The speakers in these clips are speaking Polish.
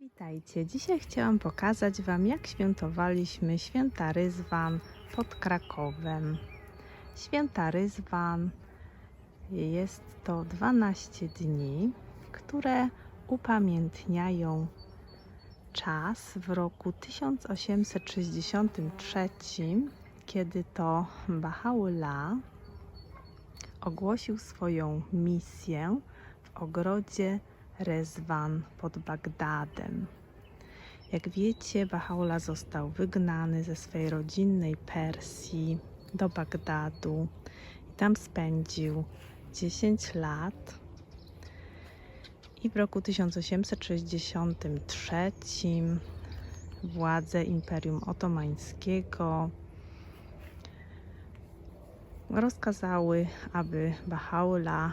Witajcie. Dzisiaj chciałam pokazać Wam, jak świętowaliśmy święta Ryzwan pod Krakowem. Święta Ryzwan jest to 12 dni, które upamiętniają czas w roku 1863, kiedy to Baha'u'llah ogłosił swoją misję w ogrodzie Rezwan pod Bagdadem. Jak wiecie, Baha'u'llah został wygnany ze swej rodzinnej Persji do Bagdadu i tam spędził 10 lat. I w roku 1863 władze Imperium Otomańskiego rozkazały, aby Baha'u'llah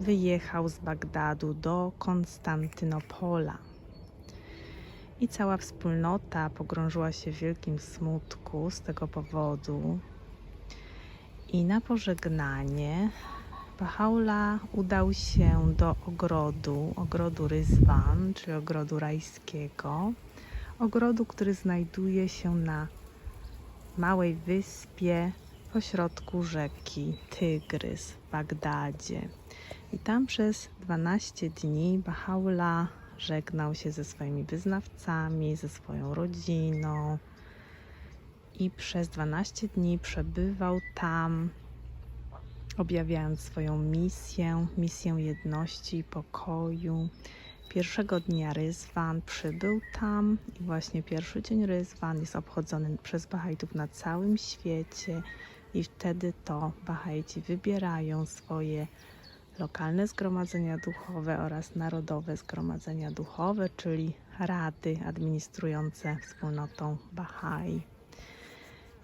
wyjechał z Bagdadu do Konstantynopola. I cała wspólnota pogrążyła się w wielkim smutku z tego powodu. I na pożegnanie Baha'u'llah udał się do ogrodu, ogrodu Ryzwan, czyli ogrodu rajskiego. Ogrodu, który znajduje się na małej wyspie pośrodku rzeki Tygrys w Bagdadzie. I tam przez 12 dni Baha'u'llah żegnał się ze swoimi wyznawcami, ze swoją rodziną i przez 12 dni przebywał tam, objawiając swoją misję, misję jedności i pokoju. Pierwszego dnia Ryzwan przybył tam i właśnie pierwszy dzień Ryzwan jest obchodzony przez Bahajtów na całym świecie i wtedy to Bahajci wybierają swoje lokalne zgromadzenia duchowe oraz narodowe zgromadzenia duchowe, czyli rady administrujące wspólnotą Bahai.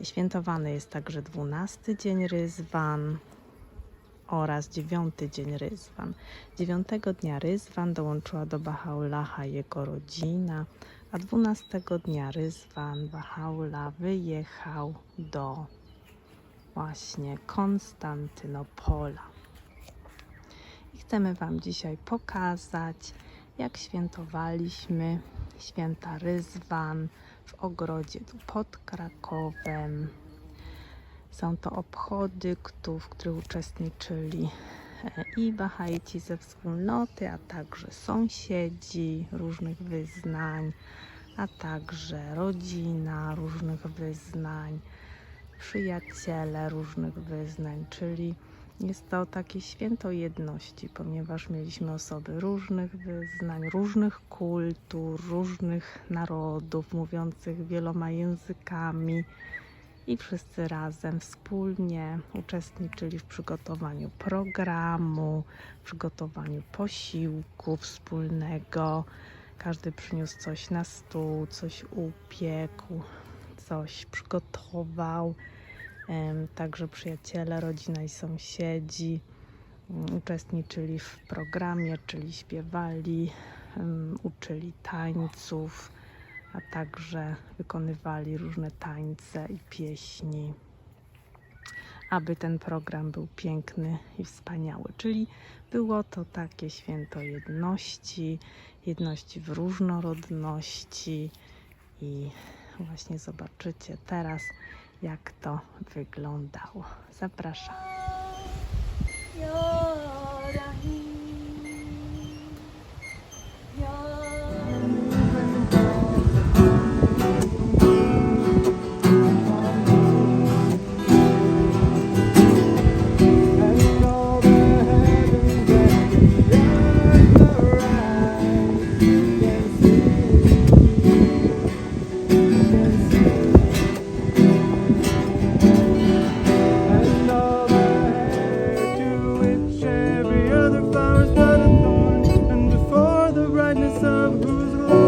Świętowany jest także 12 dzień Ryzwan oraz 9 dzień Ryzwan. 9 dnia Ryzwan dołączyła do Baha'u'llaha jego rodzina, a 12 dnia Ryzwan Baha'u'llah wyjechał do właśnie Konstantynopola. I chcemy Wam dzisiaj pokazać, jak świętowaliśmy święta Ryzwan w ogrodzie tu pod Krakowem. Są to obchody, w których uczestniczyli e, i Bahajci ze wspólnoty, a także sąsiedzi różnych wyznań, a także rodzina różnych wyznań, przyjaciele różnych wyznań, czyli jest to takie święto jedności, ponieważ mieliśmy osoby różnych wyznań, różnych kultur, różnych narodów, mówiących wieloma językami i wszyscy razem wspólnie uczestniczyli w przygotowaniu programu, w przygotowaniu posiłku wspólnego. Każdy przyniósł coś na stół, coś upiekł, coś przygotował. Także przyjaciele, rodzina i sąsiedzi mm, uczestniczyli w programie, czyli śpiewali, uczyli tańców, a także wykonywali różne tańce i pieśni, aby ten program był piękny i wspaniały. Czyli było to takie święto jedności, jedności w różnorodności i właśnie zobaczycie teraz, jak to wyglądało. Zapraszam. madness of whose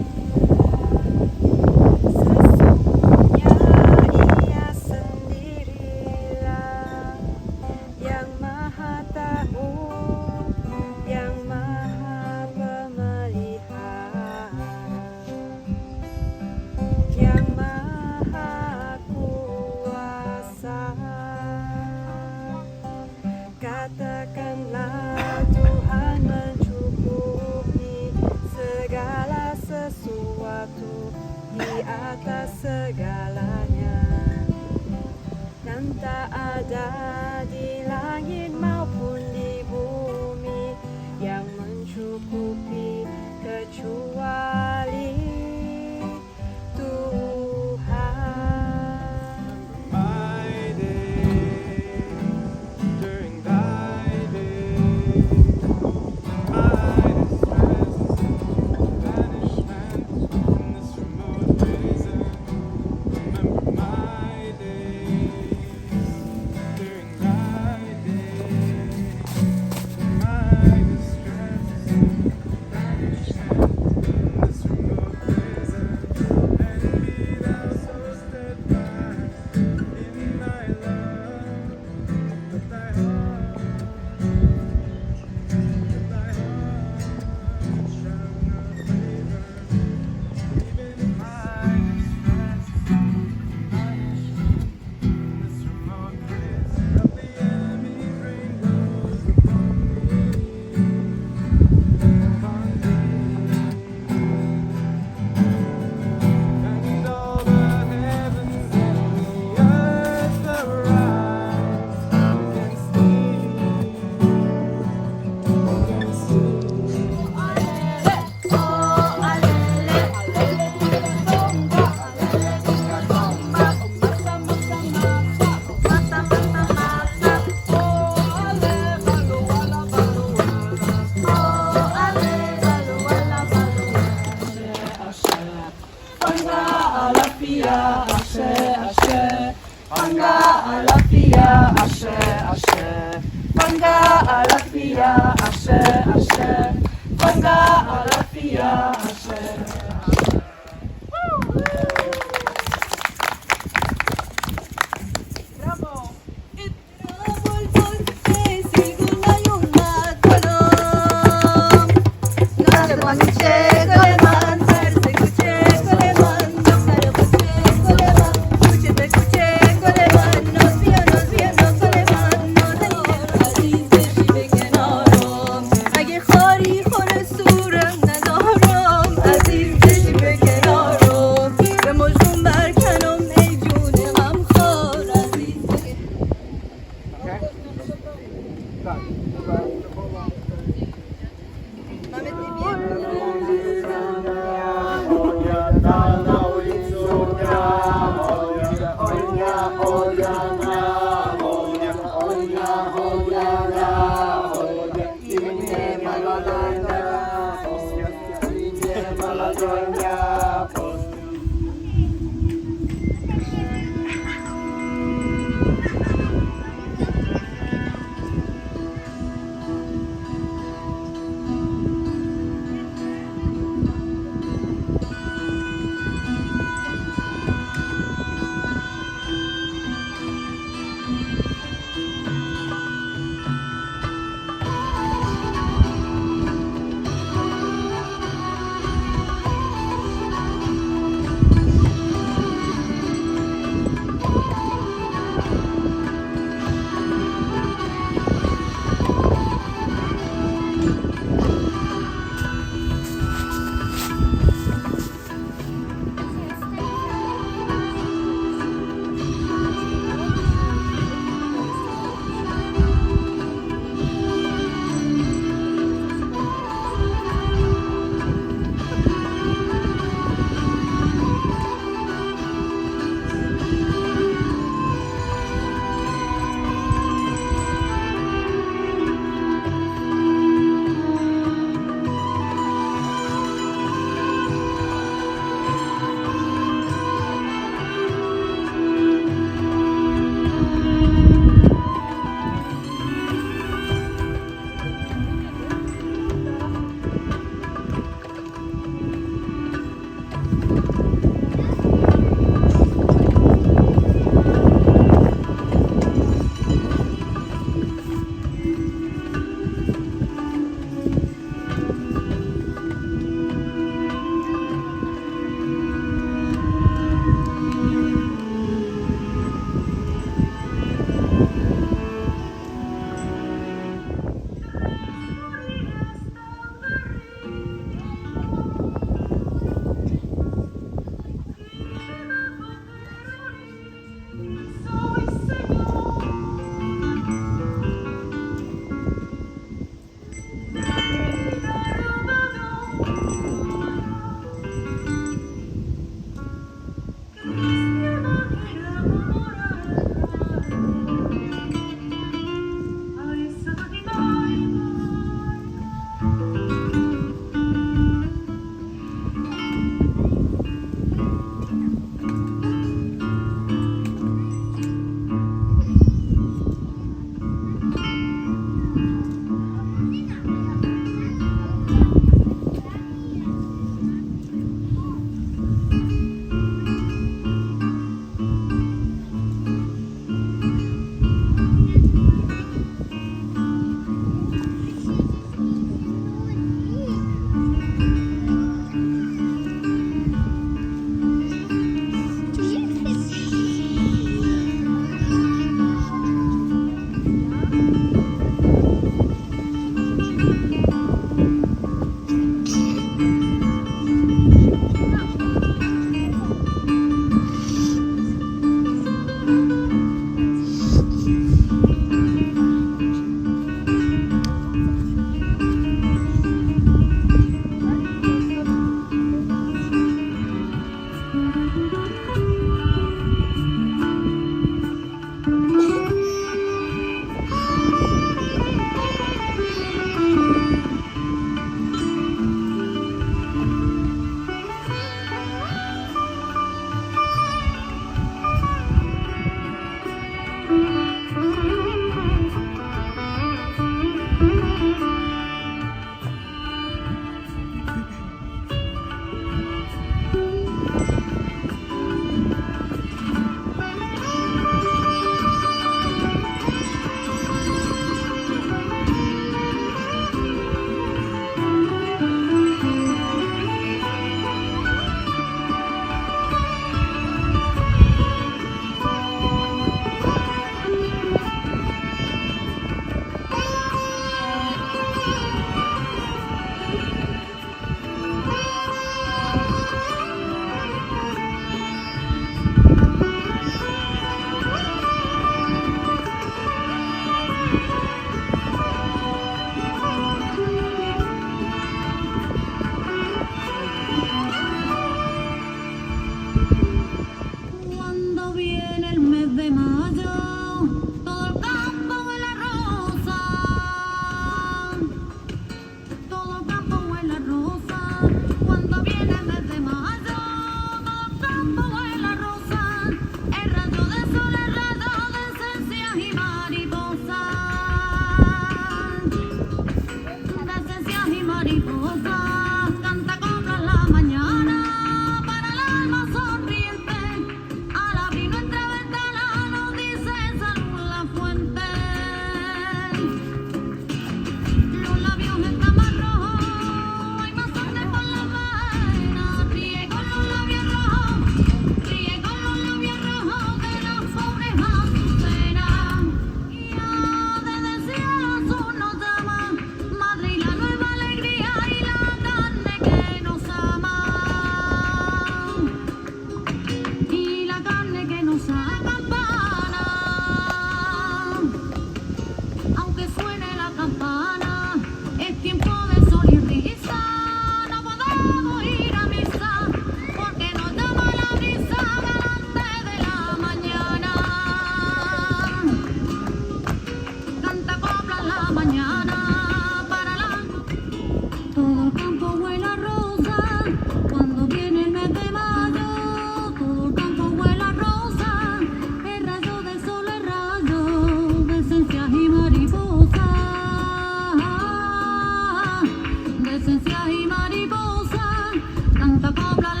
Blah, blah.